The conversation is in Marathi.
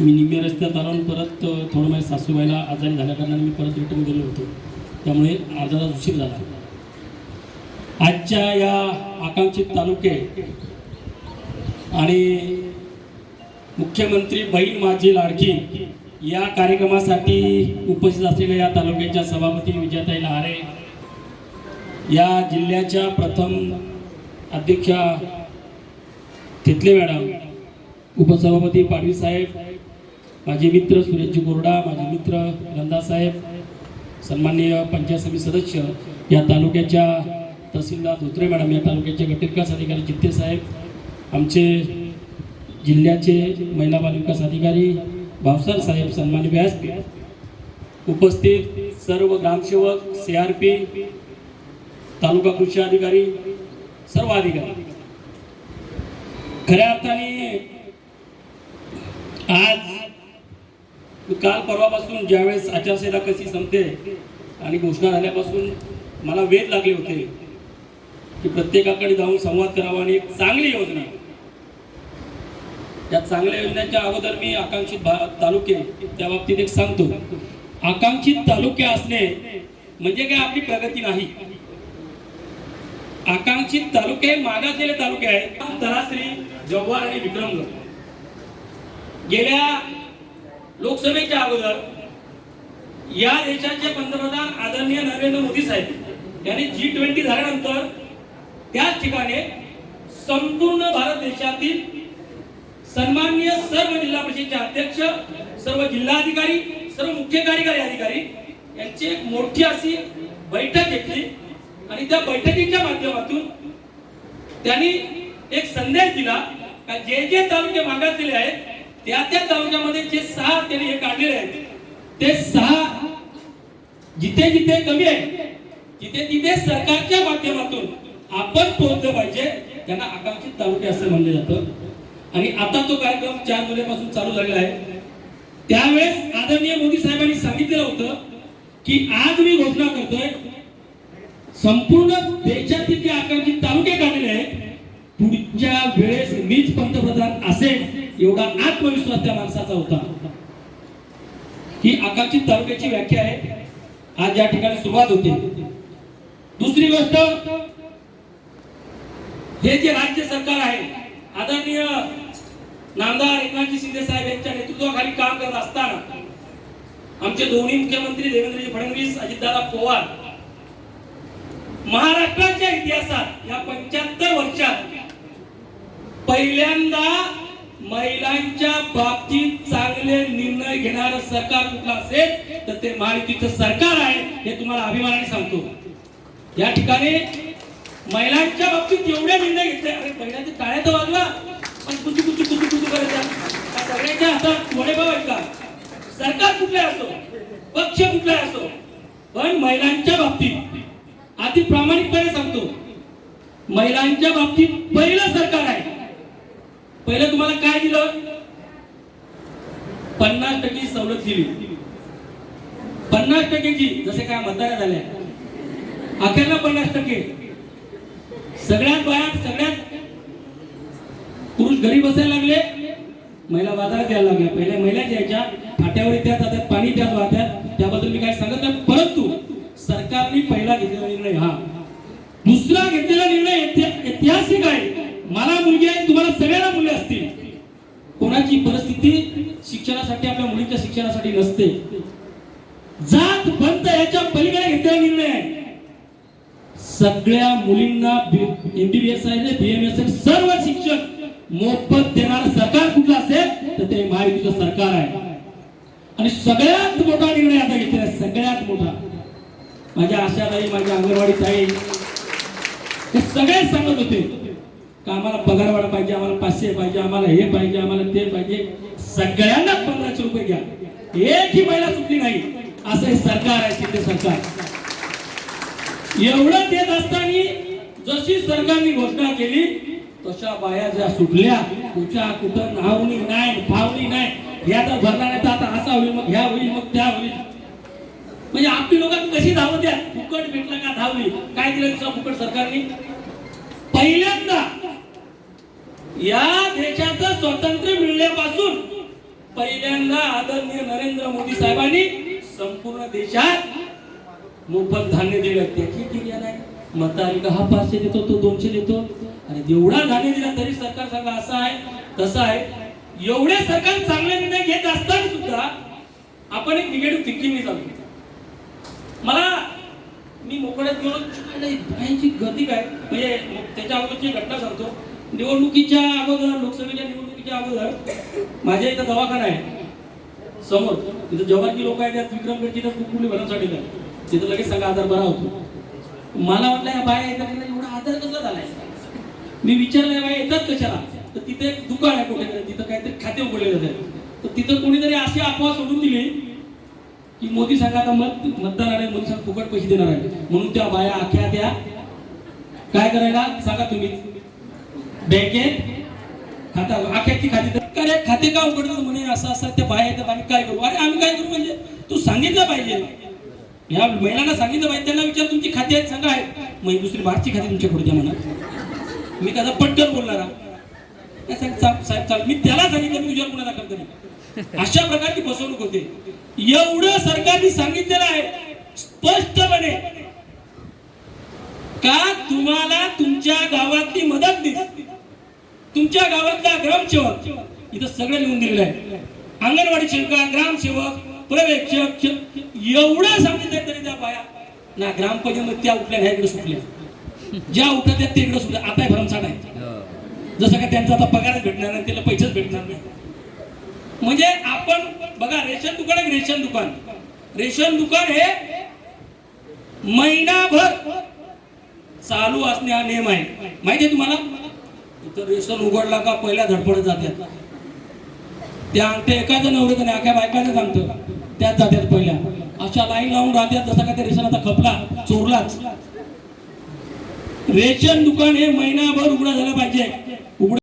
मी निम्या रस्त्यात आलो परत थोडं माझ्या सासूबाईला आजारी झाल्या कारणाने मी परत रिटर्न गेलो होतो. त्यामुळे अर्धा तास उशीर झाला. आजच्या या आकांक्षित तालुके आणि मुख्यमंत्री बहीण माझी लाडकी या कार्यक्रमासाठी उपस्थित असलेल्या या तालुक्याच्या सभापती विजयताई लहारे या जिल्ह्याच्या प्रथम अध्यक्षा तिथले मॅडम उपसभापती पाडवी साहेब माझे मित्र सुरेशजी बोर्डा माझे मित्र नंदासाहेब साहेब सन्माननीय पंचायत समिती सदस्य या तालुक्याच्या तहसीलदार धोत्रे मॅडम या तालुक्याचे गटविकास अधिकारी जित्ते साहेब आमचे जिल्ह्याचे महिला बालविकास अधिकारी भावसर साहेब सन्मान व्यासपीठ उपस्थित सर्व ग्रामसेवक सी आर पी तालुका कृषी अधिकारी सर्व अधिकारी. खऱ्या अर्थाने आज काल परवापासून ज्यावेळेस आचारसंहिता कशी संपते आणि घोषणा झाल्यापासून मला वेध लागले होते की प्रत्येकाकडे जाऊन संवाद करावा आणि एक चांगली योजना. या चांगल्या योजनेच्या अगोदर मी आकांक्षित तालुके त्या बाबतीत एक सांगतो. आकांक्षित तालुके असणे म्हणजे काय आपली प्रगती नाही. आकांक्षित तालुके हे मागासलेले तालुके आहेत. तलाश्री जव्हार आणि विक्रमगड. गेल्या लोकसभेच्या अगोदर या देशाचे पंतप्रधान आदरणीय नरेंद्र मोदी साहेब यांनी जी ट्वेंटी झाल्यानंतर त्याच ठिकाणी संपूर्ण भारत देशातील सन्माननीय सर्व जिल्हा परिषदेचे अध्यक्ष सर्व जिल्हाधिकारी सर्व मुख्य कार्यकारी अधिकारी यांची एक मोठी अशी बैठक घेतली आणि त्या बैठकीच्या माध्यमातून त्यांनी एक संदेश दिला का जे जे तालुके मागासलेले आहेत त्या त्या तालुक्यामध्ये जे सहा त्यांनी हे काढलेले आहेत ते सहा जिथे जिथे कमी आहे तिथे तिथे सरकारच्या माध्यमातून आपण पोहोचलं पाहिजे त्यांना आकांक्षित तालुके असं म्हणलं जातं. आणि आता तो कार्यक्रम चार जुलैपासून चालू झालेला आहे. त्यावेळेस आदरणीय मोदी साहेबांनी सांगितलेलं होतं की आज मी घोषणा करतोय संपूर्ण देशातील जे आकांक्षित तालुके काढलेले आहेत पुढच्या वेळेस मीच पंतप्रधान असेल एवढा आत्मविश्वास त्या माणसाचा होता. ही आकांक्षित तालुक्याची व्याख्या आहे. आज या ठिकाणी सुरुवात होते. दुसरी गोष्ट हे जे राज्य सरकार आहे आदरणीय नामदार एकनाथजी शिंदे साहेब यांच्या नेतृत्वाखाली काम करत असताना आमचे दोन्ही मुख्यमंत्री देवेंद्रजी फडणवीस अजितदादा पवार महाराष्ट्राच्या इतिहासात या पंच्याहत्तर वर्षात पहिल्यांदा महिलांच्या बाबतीत चांगले निर्णय घेणार सरकार कुठलं असेल तर ते महायुतीचं सरकार आहे हे तुम्हाला अभिमानाने सांगतो. या ठिकाणी महिलांच्या बाबतीत एवढे निर्णय घेतले. अरे पहिल्यांदा टाळ्या तर वाजला पण कुचू कुचू कुचू कुचू करायच्या सगळ्यांच्या हातात वडेपाव आहेत का? सरकार कुठले असो पक्ष कुठला असो पण महिलांच्या बाबतीत अति प्रामाणिकपणे सांगतो. महिलांच्या बाबतीत पहिलं सरकार आहे. पहिलं तुम्हाला काय दिलं? पन्नास टक्के सवलत दिली. पन्नास टक्केची जसे काय मतदार झाल्या. अखेरला पन्नास टक्के. सगळ्यात बाया सगळ्यात पुरुष घरी बसायला लागले. महिला बाजारात यायला लागल्या. पहिल्या महिलाच यायच्या. फाट्यावर त्या जातात पाणी त्यात वाहतात. त्याबद्दल मी काय सांगत नाही. परंतु सरकारने पहिला घेतलेला निर्णय हा. दुसरा घेतलेला निर्णय ऐतिहासिक आहे. मुलगी आहे तुम्हाला सगळ्यांना मुले असतील. कोणाची परिस्थिती शिक्षणासाठी आपल्या मुलीच्या शिक्षणासाठी नसते. जात पंत याच्या पलीकडे घेतलेला निर्णय आहे. सगळ्या मुलींना एमबीबीएस आहे बीएमएस आहे. सर्व शिक्षक मोफत देणार सरकार कुठलं असेल तर ते महायुतीचं सरकार आहे. आणि सगळ्यात मोठा निर्णय आता घेतलेला आहे सगळ्यात मोठा. माझ्या आशाताई माझ्या अंगणवाडी ताई हे सगळे सांगत होते. का आम्हाला पगार वाढ पाहिजे आम्हाला पाचशे पाहिजे आम्हाला हे पाहिजे आम्हाला ते पाहिजे? सगळ्यांना पंधराशे रुपये घ्या. एक ही महिला सुटली नाही. असं हे सरकार आहे तिथे सरकार. एवढं देत असताना जशी सरकारने घोषणा केली तशा बाया ज्या सुटल्या कुठच्या कुठं नावणी नाही फावणी नाही ह्या तर भरणार नाही तर आता असा होईल मग ह्या होईल मग त्या होईल. म्हणजे आपली लोक कशी धावत द्या फुकट भेटला का धावली? काय दिलं फुकट सरकारने? पहिल्यांदा या देशाचं स्वातंत्र्य मिळण्यापासून पहिल्यांदा आदरणीय नरेंद्र मोदी साहेबांनी संपूर्ण देशात मोफत धान्य दिलं. त्याची क्रिया नाही मतालिका हा पाचशे देतो तो दोनशे देतो? आणि एवढा धान्य दिला तरी सरकार सांगा असं आहे तसं आहे. एवढे सरकार चांगले निर्णय घेत असताना सुद्धा आपण एक निगेटिव्ह थिंकिंग चालू मला मी मोकळ्यात गेलो शिकायला गती काय? म्हणजे त्याच्या अगोदरची घटना सांगतो. निवडणुकीच्या अगोदर लोकसभेच्या निवडणुकीच्या अगोदर माझ्या इथं दवाखाना आहे. समोर तिथं जवाहरची लोक आहेत त्यात विक्रमगडची तर कुठली भरण्यासाठी नाही तिथं लगेच सगळा आजार बरा होतो. मला वाटलं या बाया येतात त्यांना एवढा आजार कसा झालाय? मी विचारलं या बाया येतात कशाला? तर तिथे एक दुकान आहे कुठेतरी तिथं काहीतरी खाते उघडले जाते तर तिथं कोणीतरी अशी अफवा सोडून दिली की मोदी सांगा आता मत मतदान आहे मोदी सांग फुकट पैसे देणार आहे म्हणून त्या बाया आख्या त्या काय करायला? सांगा तुम्ही. बँकेत खाता आख्याची खाती तर अरे खाते का उघडतो म्हणे? असं असं त्या बाहेर येतात आम्ही काय करू? अरे आम्ही काय करू म्हणजे? तू सांगितलं पाहिजे. या महिलांना सांगितलं पाहिजे. त्यांना विचार तुमची खाती आहेत सांगा. आहेत. मग दुसरी बाहेरची खाती तुमच्याकडे द्या म्हणा. मी त्याचा पटकन बोलणारा साहेब चाल मी त्याला सांगितलं मी तुझ्यावर गुन्हा दाखल करेन. अशा प्रकारची फसवणूक होते. एवढं सरकारने सांगितलेलं आहे. स्पष्टपणे. का तुम्हाला तुमच्या गावातली मदत दिली? तुमच्या गावातला ग्रामसेवक इथं सगळं लिहून दिलेलं आहे अंगणवाडी सेविका ग्रामसेवक पर्यवेक्षक एवढं सांगितलं तरी त्या बाया ना ग्रामपंचायत त्या उठल्या ह्या इकडे सुटल्या. ज्या उठल्या त्या ते इकडे सुटल्या. आता भरमसाठ आहे. जसं का त्यांचा आता पगारच भेटणार नाही त्याला पैसेच भेटणार नाही. म्हणजे आपण बघा रेशन दुकान आहे रेशन दुकान. रेशन दुकान हे महिनाभर चालू असणे हा नियम आहे. माहिती आहे तुम्हाला? इथं रेशन उघडला का पहिल्या धडपडत जातात त्या अंगठ्या एकाच नवऱ्याचं नाही अख्या बायकाचं सांगतं त्याच जात्यात पहिल्या. अशा लाईन लावून राहतात जसं का ते रेशन आता खपला चोरलाच. रेशन दुकान हे महिनाभर उघडं झालं पाहिजे. उघड